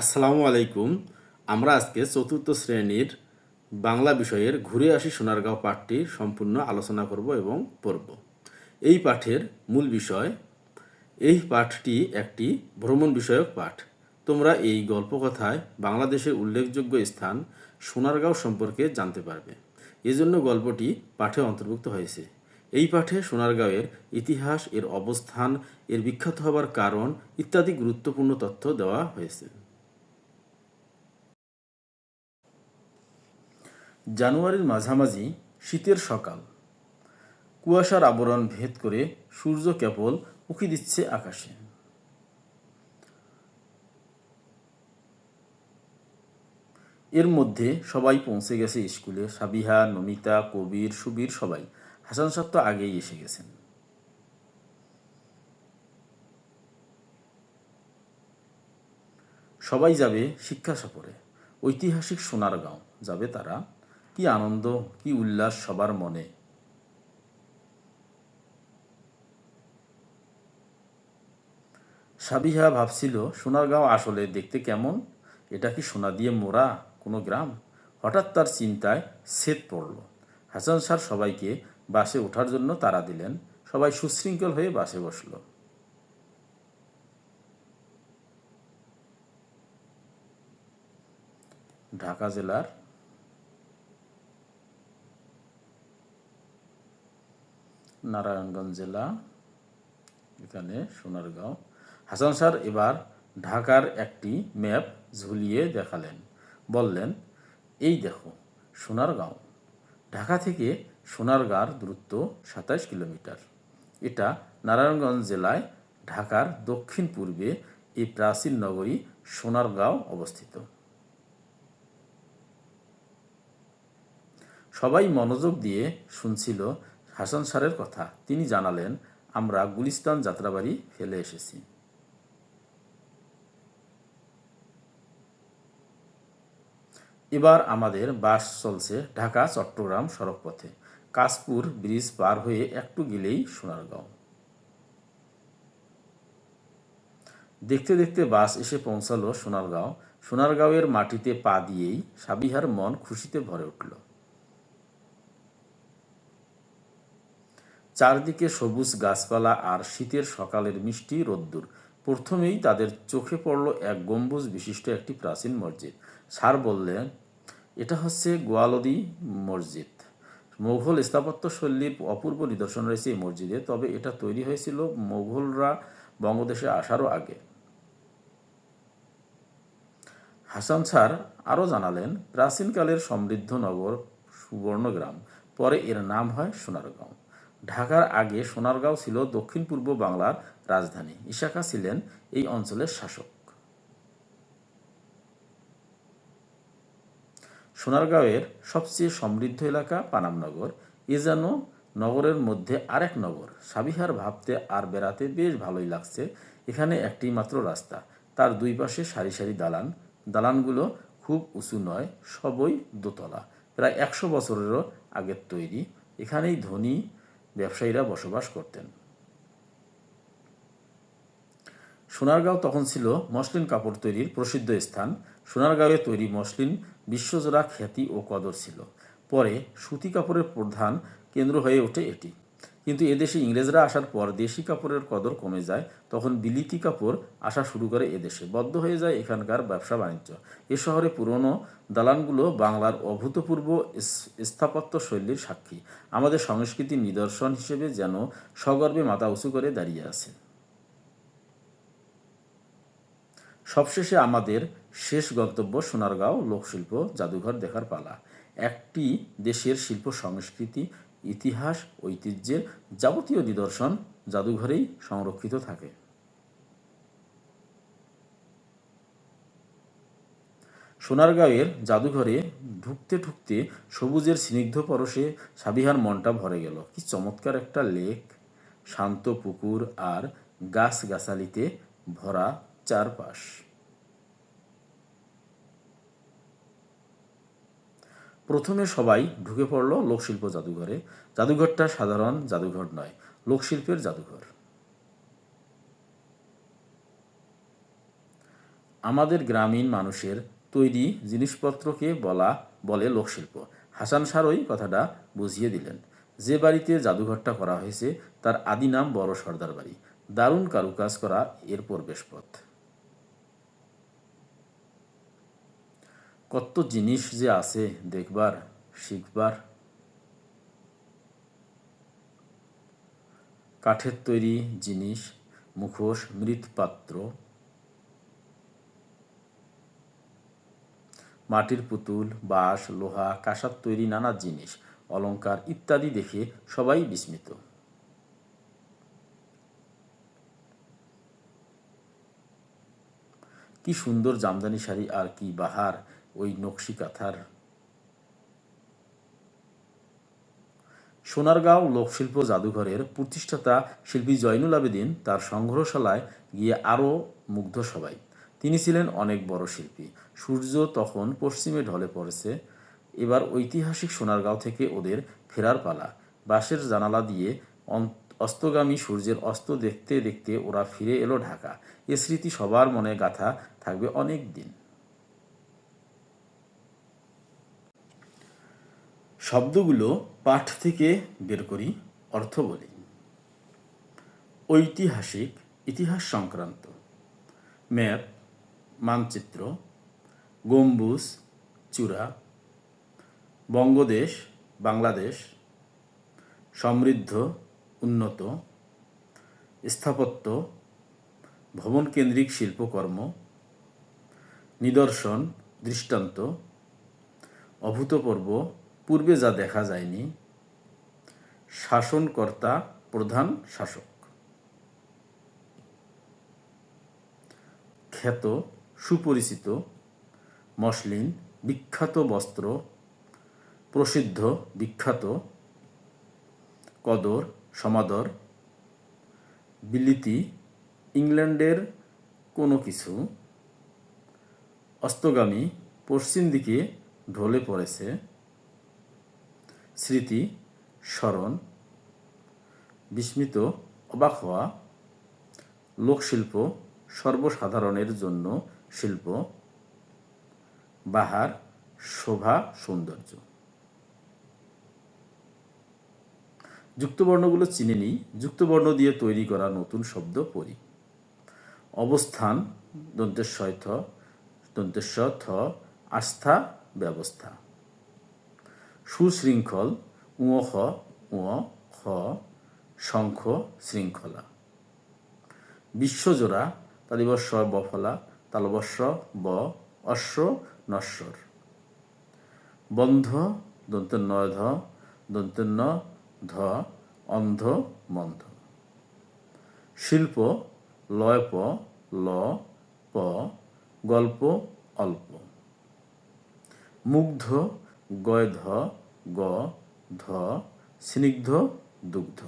আসসালামু আলাইকুম। আমরা আজকে চতুর্থ শ্রেণির বাংলা বিষয়ের ঘুরে আসি সোনারগাঁও পাঠটি সম্পূর্ণ আলোচনা করব এবং পড়ব। এই পাঠের মূল বিষয়, এই পাঠটি একটি ভ্রমণ বিষয়ক পাঠ। তোমরা এই গল্পকথায় বাংলাদেশের উল্লেখযোগ্য স্থান সোনারগাঁও সম্পর্কে জানতে পারবে। এজন্য গল্পটি পাঠে অন্তর্ভুক্ত হয়েছে। এই পাঠে সোনারগাঁওয়ের ইতিহাস, এর অবস্থান, এর বিখ্যাত হবার কারণ ইত্যাদি গুরুত্বপূর্ণ তথ্য দেওয়া হয়েছে। জানুয়ারির মাঝামাঝি শীতের সকাল। কুয়াশার আবরণ ভেদ করে সূর্য কেবল উকি দিচ্ছে আকাশে। এর মধ্যে সবাই পৌঁছে গেছে স্কুলে। সাবিহা, নমিতা, কবির, সুবীর সবাই। হাসান সাহেব তো আগেই এসে গেছেন। সবাই যাবে শিক্ষা সফরে। ঐতিহাসিক সোনারগাঁও। যাবে তারা কি আনন্দ, কি উল্লাস সবার মনে। সাবিহা ভাবছিল, সোনারগাঁও আসলে দেখতে কেমন? এটা কি সোনা দিয়ে মোড়া কোনো গ্রাম? হঠাৎ তার চিন্তায় সেত পড়ল। হাসান স্যার সবাইকে বাসে ওঠার জন্য তারা দিলেন। সবাই সুশৃঙ্খল হয়ে বাসে বসল। ঢাকা জেলার নারায়ণগঞ্জ জেলা, এখানে সোনারগাঁও। হাসান স্যার এবার ঢাকার একটি ম্যাপ ঝুলিয়ে দেখালেন। বললেন, এই দেখো, সোনারগাঁও। ঢাকা থেকে সোনারগাঁর দূরত্ব সাতাশ কিলোমিটার। এটা নারায়ণগঞ্জ জেলায় ঢাকার দক্ষিণ পূর্বে এই প্রাচীন নগরী সোনারগাঁও অবস্থিত। সবাই মনোযোগ দিয়ে শুনছিল হাসান স্যারের কথা। তিনি জানালেন, আমরা গুলিস্তান যাত্রাবাড়ি ফেলে এসেছি। এবার আমাদের বাস চলছে ঢাকা, চট্টগ্রাম সড়কপথে। কাশপুর ব্রিজ পার হয়ে একটু গেলেই সোনারগাঁও। দেখতে দেখতে বাস এসে পৌঁছালো সোনারগাঁও। সোনারগাঁওয়ের মাটিতে পা দিয়েই সাবিহার মন খুশিতে ভরে উঠল। চারদিকে সবুজ গাছপালা আর শীতের সকালের মিষ্টি রোদ্দুর। প্রথমেই তাদের চোখে পড়ল এক গম্বুজ বিশিষ্ট একটি প্রাচীন মসজিদ। স্যার বললেন এটা হচ্ছে গোয়ালদি মসজিদ। মোঘল স্থাপত্য শৈলীর অপূর্ব নিদর্শন রয়েছে এই মসজিদে, তবে এটা তৈরি হয়েছিল মোঘলরা বঙ্গদেশে আসারও আগে। হাসান স্যার আরও জানালেন, প্রাচীনকালের সমৃদ্ধ নগর সুবর্ণগ্রাম, পরে এর নাম হয় সোনারগাঁও। ঢাকার আগে সোনারগাঁও ছিল দক্ষিণ পূর্ব বাংলার রাজধানী। ইশাকা ছিলেন এই অঞ্চলের শাসক। সোনারগাঁওয়ের সবচেয়ে সমৃদ্ধ এলাকা পানামনগর এ যেন নগরের মধ্যে আরেক নগর। সাবিহার ভাবতে আর বেড়াতে বেশ ভালোই লাগছে। এখানে একটি মাত্র রাস্তা। তার দুই পাশে সারি সারি দালান। দালানগুলো খুব উঁচু নয়, সবই দোতলা। প্রায় একশো বছরেরও আগের তৈরি। এখানেই ধনী ব্যবসায়ীরা বসবাস করতেন। সোনারগাঁও তখন ছিল মসলিন কাপড় তৈরির প্রসিদ্ধ স্থান। সোনারগাঁওয়ে তৈরি মসলিন বিশ্বজোড়া খ্যাতি ও কদর ছিল। পরে সুতি কাপড়ের প্রধান কেন্দ্র হয়ে ওঠে এটি। কিন্তু এদেশে ইংরেজরা আসার পর দেশি কাপড়ের কদর কমে যায়, তখন বিলিতি কাপড় আসা শুরু করে এদেশে। বদ্ধ হয়ে যায় এখানকার ব্যবসা বাণিজ্য। এ শহরে পুরনো দালানগুলো বাংলার অভূতপূর্ব স্থাপত্য শৈলীর সাক্ষী। আমাদের সংস্কৃতির নিদর্শন হিসেবে যেন সগর্বে মাথা উঁচু করে দাঁড়িয়ে আছে সবশেষে আমাদের শেষ গন্তব্য সোনারগাঁও লোকশিল্প জাদুঘর দেখার পালা। একটি দেশের শিল্প সংস্কৃতি ইতিহাস, ঐতিহ্যের যাবতীয় নিদর্শন জাদুঘরেই সংরক্ষিত থাকে। সোনারগাঁওয়ের জাদুঘরে ঢুকতে ঢুকতে সবুজের স্নিগ্ধ পরশে সাবিহার মনটা ভরে গেল। কি চমৎকার একটা লেক, শান্ত পুকুর আর গাছ গাছালিতে ভরা চারপাশ। প্রথমে সবাই ঢুকে পড়ল লোকশিল্প জাদুঘরে। জাদুঘরটা সাধারণ জাদুঘর নয়, লোকশিল্পের জাদুঘর। আমাদের গ্রামীণ মানুষের তৈরি জিনিসপত্রকে বলা, বলে লোকশিল্প। হাসান সারই কথাটা বুঝিয়ে দিলেন। যে বাড়িতে জাদুঘরটা করা হয়েছে, তার আদি নাম বড় সর্দার বাড়ি। দারুণ কারুকাজ করা এর প্রবেশপথ। কত জিনিস যে আছে দেখবার, শিখবার। কাঠের তৈরি জিনিস, মুখোশ, মৃৎপাত্র। মাটির পুতুল, বাঁশ, লোহা, কাঁসার তৈরি নানা জিনিস, অলংকার ইত্যাদি দেখে সবাই বিস্মিত। কি সুন্দর জামদানি শাড়ি আর কি বাহার ওই নকশি কাঁথার সোনারগাঁও লোকশিল্প জাদুঘরের প্রতিষ্ঠাতা শিল্পী জয়নুল আবেদিন তার সংগ্রহশালায় গিয়ে আরও মুগ্ধ সবাই। তিনি ছিলেন অনেক বড় শিল্পী। সূর্য তখন পশ্চিমে ঢলে পড়েছে। এবার ঐতিহাসিক সোনারগাঁও থেকে ওদের ফেরার পালা। বাঁশের জানালা দিয়ে অস্তগামী সূর্যের অস্ত দেখতে দেখতে ওরা ফিরে এলো ঢাকা। এ স্মৃতি সবার মনে গাথা থাকবে অনেক দিন। শব্দগুলো পাঠ থেকে বের করি, অর্থ বলি। ঐতিহাসিক ইতিহাস সংক্রান্ত। ম্যাপ, মানচিত্র, গম্বুজ, চূড়া। বঙ্গদেশ, বাংলাদেশ। সমৃদ্ধ, উন্নত। স্থাপত্য, ভবনকেন্দ্রিক শিল্পকর্ম। নিদর্শন, দৃষ্টান্ত। অভূতপূর্ব পূর্বে যা দেখা যায়নি, শাসনকর্তা প্রধান শাসক। খ্যাত, সুপরিচিত, মসলিন, বিখ্যাত বস্ত্র, প্রসিদ্ধ, বিখ্যাত, কদর, সমাদর, বিলিতি, ইংল্যান্ডের কোনো কিছু, অস্তগামী, পশ্চিম দিকে ঢলে পড়েছে। স্মৃতি, স্মরণ, বিস্মিত, অবাক হওয়া, লোকশিল্প, সর্বসাধারণের জন্য শিল্প, বাহার, শোভা, সৌন্দর্য। যুক্তবর্ণগুলো চিনে নিই। যুক্তবর্ণ দিয়ে তৈরি করা নতুন শব্দ পড়ি অবস্থান, দন্তেশ্বয় থ দন্তেশ্ব থ, আস্থা, ব্যবস্থা। সুশৃঙ্খল উঁ খ উঁ খ শঙ্খ, শৃঙ্খলা। বিশ্বজোড়া, তালিবস্ব, বফলা, তালবস্ব, ব, অশ্ব, নশ্বর। বন্ধ দন্তন্নয় ধ দন্তন্য ধ অন্ধ, মন্ধ। শিল্প লয় প ল, প, গল্প, অল্প। মুগ্ধ গয় ধ গ ধ স্নিগ্ধ দুগ্ধ।